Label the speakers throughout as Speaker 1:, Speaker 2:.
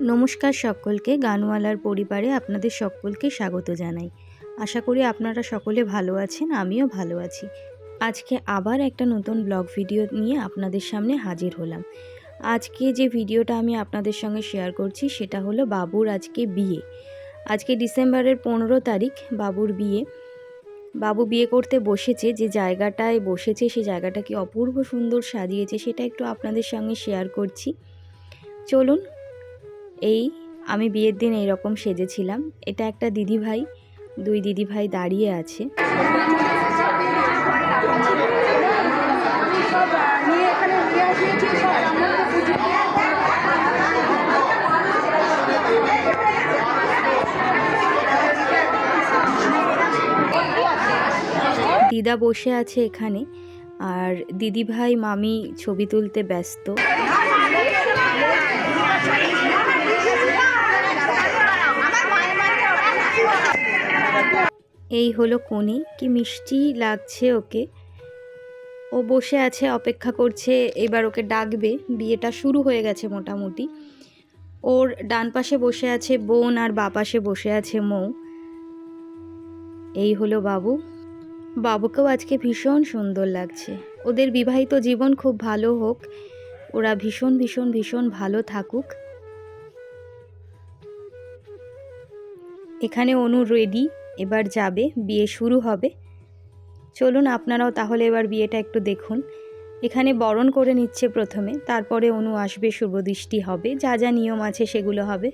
Speaker 1: নমস্কার সকলকে, গানওয়ালার পরিবারে আপনাদের সকলকে স্বাগত জানাই। আশা করি আপনারা সকলে ভালো আছেন, আমিও ভালো আছি। আজকে আবার একটা নতুন ব্লগ ভিডিও নিয়ে আপনাদের সামনে হাজির হলাম। আজকে যে ভিডিওটা আমি আপনাদের সঙ্গে শেয়ার করছি, সেটা হলো বাবুর আজকে বিয়ে। আজকে ডিসেম্বরের পনেরো তারিখ, বাবুর বিয়ে। বাবু বিয়ে করতে বসেছে, যে জায়গাটায় বসেছে সেই জায়গাটা কি অপূর্ব সুন্দর সাজিয়েছে, সেটা একটু আপনাদের সঙ্গে শেয়ার করছি। চলুন এই, আমি বিয়ের দিন এইরকম সেজেছিলাম। এটা একটা দিদি ভাই দুই দিদি ভাই দাঁড়িয়ে আছে। দিদা বসে আছে এখানে, আর দিদি ভাই মামি ছবি তুলতে ব্যস্ত। এই হলো কোণে, কি মিষ্টি লাগছে ওকে। ও বসে আছে, অপেক্ষা করছে, এবার ওকে ডাকবে। বিয়েটা শুরু হয়ে গেছে মোটামুটি। ওর ডান পাশে বসে আছে বোন আর বা পাশে বসে আছে মৌ। এই হলো বাবু। বাবুকেও আজকে ভীষণ সুন্দর লাগছে। ওদের বিবাহিত জীবন খুব ভালো হোক। ওরা ভীষণ ভীষণ ভীষণ ভালো থাকুক। এখানে অনু রেডি এবার যাবে, বিয়ে শুরু হবে। চলুন আপনারাও তাহলে এবার বিয়েটা একটু দেখুন। এখানে বরণ করে নিচ্ছে প্রথমে, তারপরে অনু আসবে শুভদৃষ্টি হবে, যা যা নিয়ম আছে সেগুলো হবে।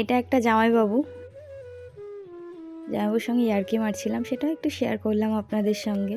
Speaker 1: এটা একটা জামাইবাবু। জামাইবাবুর সঙ্গে ইয়ার্কি মারছিলাম সেটাও একটু শেয়ার করলাম আপনাদের সঙ্গে।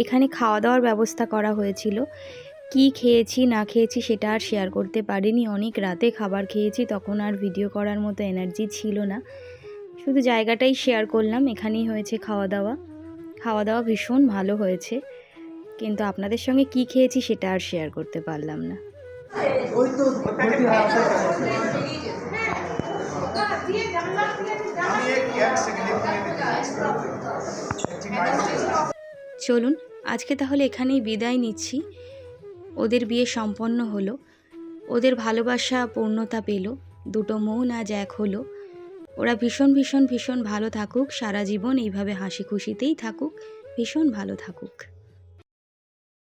Speaker 1: এখানে খাওয়া দাওয়ার ব্যবস্থা করা হয়েছিল। কি খেয়েছি, না খেয়েছি সেটা আর শেয়ার করতে পারিনি। অনেক রাতে খাবার খেয়েছি, তখন আর ভিডিও করার মতো এনার্জি ছিল না। শুধু জায়গাটাই শেয়ার করলাম, এখানেই হয়েছে খাওয়া দাওয়া খাওয়া দাওয়া ভীষণ ভালো হয়েছে, কিন্তু আপনাদের সঙ্গে কি খেয়েছি সেটা আর শেয়ার করতে পারলাম না। চলুন, আজকে তাহলে এখানেই বিদায় নিচ্ছি। ওদের বিয়ে সম্পন্ন হলো। ওদের ভালোবাসা, পূর্ণতা পেল। দুটো মন আজ এক হলো। ওরা ভীষণ ভীষণ ভীষণ ভালো থাকুক। সারা জীবন এইভাবে হাসি খুশিতেই থাকুক। ভীষণ ভালো থাকুক।